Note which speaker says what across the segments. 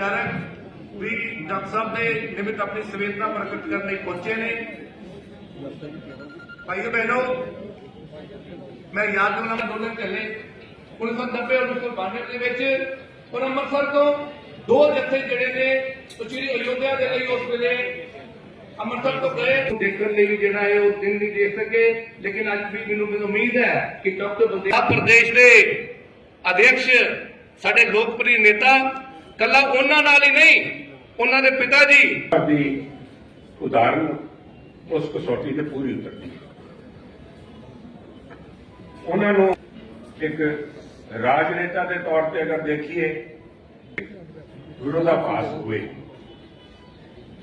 Speaker 1: ਵਿਚਾਰਕ ਵੀ doctor ਸਾਹਿਬ ਦੇ ਨਿਮਿਤ ਆਪਣੀ ਸੰਵੇਦਨਾ ਪ੍ਰਗਟ ਕਰਨ ਲਈ ਪਹੁੰਚੇ ਨੇ। ਭਾਈਓ ਬਹਿਣੋ ਮੈਂ ਯਾਦ ਦਿਵਾਉਣਾ ਅੰਦੋਲਨ ਚੱਲੇ। 1990 ਔਰ 1992 ਦੇ ਵਿੱਚ। ਔਰ ਅੰਮ੍ਰਿਤਸਰ ਤੋਂ ਦੋ ਜੱਥੇ ਜਿਹੜੇ ਨੇ ਸ਼੍ਰੀ ਅਯੋਧਿਆ ਦੇ ਲਈ ਉਸ ਵੇਲੇ ਅੰਮ੍ਰਿਤਸਰ ਤੋਂ ਗਏ। ਦੇਖਣ ਲਈ ਵੀ ਜਿਹੜਾ ਹੈ ਉਹ ਦਿਨ ਨਹੀਂ ਦੇਖ ਸਕੇ ਲੇਕਿਨ ਅੱਜ ਵੀ ਮੈਨੂੰ ਮੈਨੂੰ ਉਮੀਦ ਹੈ ਕਿ ਡਾਕਟਰ ਬਲਦੇਵ ਪ੍ਰਦੇਸ਼ ਦੇ ਅਧਿਕਸ਼ ਸਾਡੇ ਲੋਕਪ੍ਰਿय ਨੇਤਾ ਕੱਲਾ ਉਹਨਾਂ ਨਾਲ ਹੀ ਨਹੀਂ, ਉਹਨਾਂ ਦੇ ਪਿਤਾ ਜੀ।
Speaker 2: ਦੀ ਉਦਾਹਰਨ ਉਸ ਕਸੌਟੀ ਤੇ ਪੂਰੀ ਉਤਰਦੀ ਉਹਨਾਂ ਨੂੰ ਇੱਕ ਰਾਜਨੇਤਾ ਦੇ ਤੌਰ ਤੇ ਅਗਰ ਦੇਖੀਏ ਵਿਰੋਧਾਭਾਸ ਹੋਏ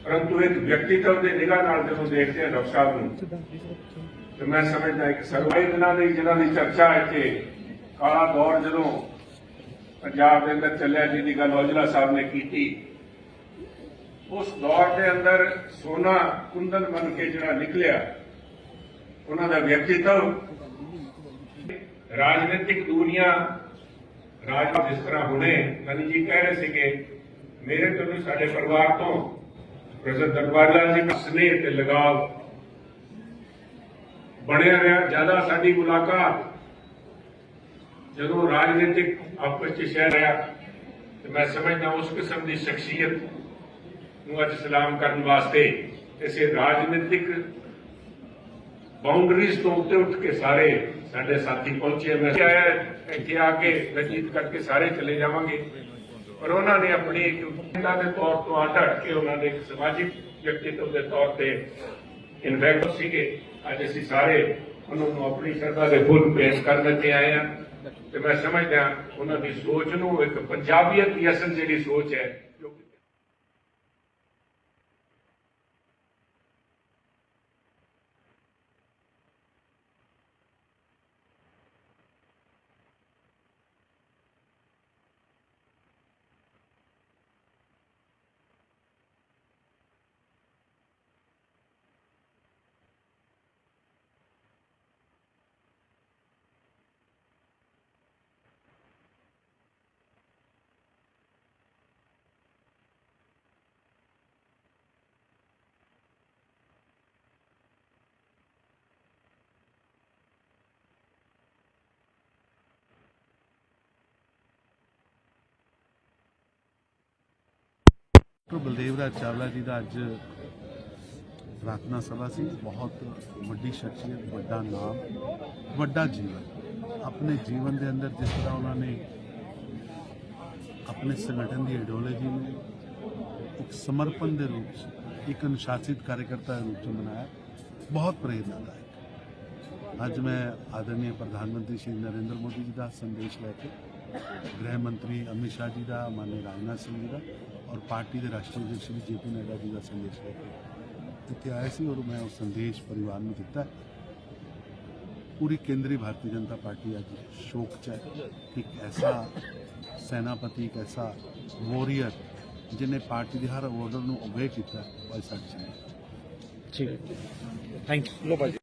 Speaker 2: ਪਰੰਤੂ ਇੱਕ ਵਿਅਕਤੀਤਵ ਦੇ ਨਿਗਾਹ ਨਾਲ ਜਦੋਂ ਦੇਖਦੇ ਹਾਂ ਡਾਕਟਰ ਸਾਹਿਬ ਨੂੰ, ਤੇ ਮੈਂ ਸਮਝਦਾ ਇੱਕ ਸਰਵਾਈ ਦਿਨਾਂ ਦੀ ਜਿਹਨਾਂ ਦੀ ਚਰਚਾ ਇੱਥੇ ਕਾਲਾ ਦੌਰ ਜਦੋਂ ਪੰਜਾਬ ਦੇ ਅੰਦਰ ਚੱਲਿਆ ਜਿਹਦੀ ਗੱਲ ਔਜਲਾ ਸਾਹਿਬ ਨੇ ਕੀਤੀ। ਉਸ ਦੌਰ ਦੇ ਅੰਦਰ ਸੋਨਾ ਕੁੰਦਨ ਬਣ ਕੇ ਜਿਹੜਾ ਨਿਕਲਿਆ, ਉਹਨਾਂ ਦਾ ਵਿਅਕਤੀਤਵ, ਰਾਜਨੀਤਿਕ ਦੁਨੀਆ, ਰਾਜ ਜਿਸ ਤਰ੍ਹਾਂ ਹੁਣੇ ਗਾਂਧੀ ਜੀ ਕਹਿ ਰਹੇ ਸੀਗੇ, ਮੇਰੇ ਤੋਂ ਨਹੀਂ, ਸਾਡੇ ਪਰਿਵਾਰ ਤੋਂ ਪ੍ਰੋਫੈਸਰ ਦਰਬਾਰ ਜੀ ਦਾ ਸਨੇਹ ਤੇ ਲਗਾਵ ਬਣਿਆ ਰਿਹਾ। ਜ਼ਿਆਦਾ ਸਾਡੀ ਮੁਲਾਕਾਤ ਜਦੋਂ ਰਾਜਨੀਤਿਕ ਆਪਸ ਚ ਸ਼ਹਿਰ ਰਿਹਾ ਤੇ ਮੈਂ ਸਮਝਦਾ ਉਸ ਕਿਸਮ ਦੀ ਸ਼ਖਸੀਅਤ ਨੂੰ ਅੱਜ ਸਲਾਮ ਕਰਨ ਵਾਸਤੇ ਇਸੇ ਰਾਜਨੀਤਿਕ ਬਾਉਂਡਰੀਜ਼ ਤੋਂ ਉੱਤੇ ਉੱਠ ਕੇ ਸਾਰੇ ਸਾਡੇ ਸਾਥੀ ਪਹੁੰਚੇ ਮੈਂ ਆਇਆ, ਇੱਥੇ ਆ ਕੇ ਰਜੀਤ ਕਰਕੇ ਸਾਰੇ ਚਲੇ ਜਾਵਾਂਗੇ। ਪਰ ਉਹਨਾਂ ਨੇ ਆਪਣੀ ਇੱਕ ਪਿੰਡਾਂ ਦੇ ਤੌਰ ਤੋਂ ਹਟ ਕੇ ਉਹਨਾਂ ਦੇ ਇੱਕ ਸਮਾਜਿਕ ਵਿਅਕਤੀਤਵ ਦੇ ਤੌਰ ਤੇ ਇਨਫੈਕਟ ਸੀਗੇ। ਅੱਜ ਅਸੀਂ ਸਾਰੇ ਉਹਨਾਂ ਨੂੰ ਆਪਣੀ ਸ਼ਰਧਾ ਦੇ ਫੁੱਲ ਪੇਸ਼ ਕਰਨ ਤੇ ਆਏ ਹਾਂ ਤੇ ਮੈਂ ਸਮਝਦਾ, ਉਹਨਾਂ ਦੀ ਸੋਚ ਨੂੰ ਇੱਕ ਪੰਜਾਬੀਅਤ ਦੀ ਅਸਲ ਜਿਹੜੀ ਸੋਚ ਹੈ ਜੋ ਕਿ
Speaker 3: ਡਾਕਟਰ ਬਲਦੇਵ ਰਾਜ ਚਾਵਲਾ ਜੀ ਦਾ ਅੱਜ ਪ੍ਰਾਰਥਨਾ ਸਭਾ ਸੀ। ਬਹੁਤ ਵੱਡੀ ਸ਼ਖਸੀਅਤ, ਵੱਡਾ ਨਾਮ, ਵੱਡਾ ਜੀਵਨ। ਆਪਣੇ ਜੀਵਨ ਦੇ ਅੰਦਰ ਜਿਸ ਤਰ੍ਹਾਂ ਉਹਨਾਂ ਨੇ ਆਪਣੇ ਸੰਗਠਨ ਦੀ ਆਈਡੀਓਲੋਜੀ ਨੂੰ ਇੱਕ ਸਮਰਪਣ ਦੇ ਰੂਪ 'ਚ, ਇੱਕ ਅਨੁਸ਼ਾਸਿਤ ਕਾਰਜਕਰਤਾ ਦੇ ਰੂਪ 'ਚ ਬਣਾਇਆ ਬਹੁਤ ਪ੍ਰੇਰਨਾਦਾਇਕ ਅੱਜ ਮੈਂ ਆਦਰਨੀय ਪ੍ਰਧਾਨ ਮੰਤਰੀ ਸ਼੍ਰੀ ਨਰਿੰਦਰ ਮੋਦੀ ਜੀ ਦਾ ਸੰਦੇਸ਼ ਲੈ ਕੇ ਗ੍ਰਹਿ ਮੰਤਰੀ ਅਮਿਤ ਸ਼ਾਹ ਜੀ ਦਾ ਮਾਨਯ ਰਾਜਨਾਥ ਸਿੰਘ ਜੀ ਦਾ ਔਰ ਪਾਰਟੀ ਦੇ ਰਾਸ਼ਟਰੀ ਅਧਿਕਸ਼ ਸ਼੍ਰੀ ਜੇਪੀ ਨੱਡਾ ਜੀ ਦਾ ਸੰਦੇਸ਼ ਲੈ ਕੇ ਇੱਥੇ ਆਇਆ ਸੀ ਔਰ ਮੈਂ ਉਹ ਸੰਦੇਸ਼ ਪਰਿਵਾਰ ਨੂੰ ਦਿੱਤਾ। ਪੂਰੀ ਕੇਂਦਰੀ ਭਾਰਤੀ ਜਨਤਾ ਪਾਰਟੀ ਅੱਜ ਸ਼ੋਕ ਚ ਹੈ ਕਿ ਐਸਾ ਸੈਨਾਪਤੀ, ਇੱਕ ਐਸਾ ਵਾਰੀਅਰ ਜਿਨੇ ਪਾਰਟੀ ਦੇ ਹਰ ਆਰਡਰ ਨੂੰ ਓਬੇ ਕੀਤਾ ਉਹ ਅੱਜ ਸਾਡੇ ਸਾਹਮਣੇ।
Speaker 4: ਠੀਕ। ਹੈ ਥੈਂਕ ਯੂ ਲੋ ਭਾਜੀ।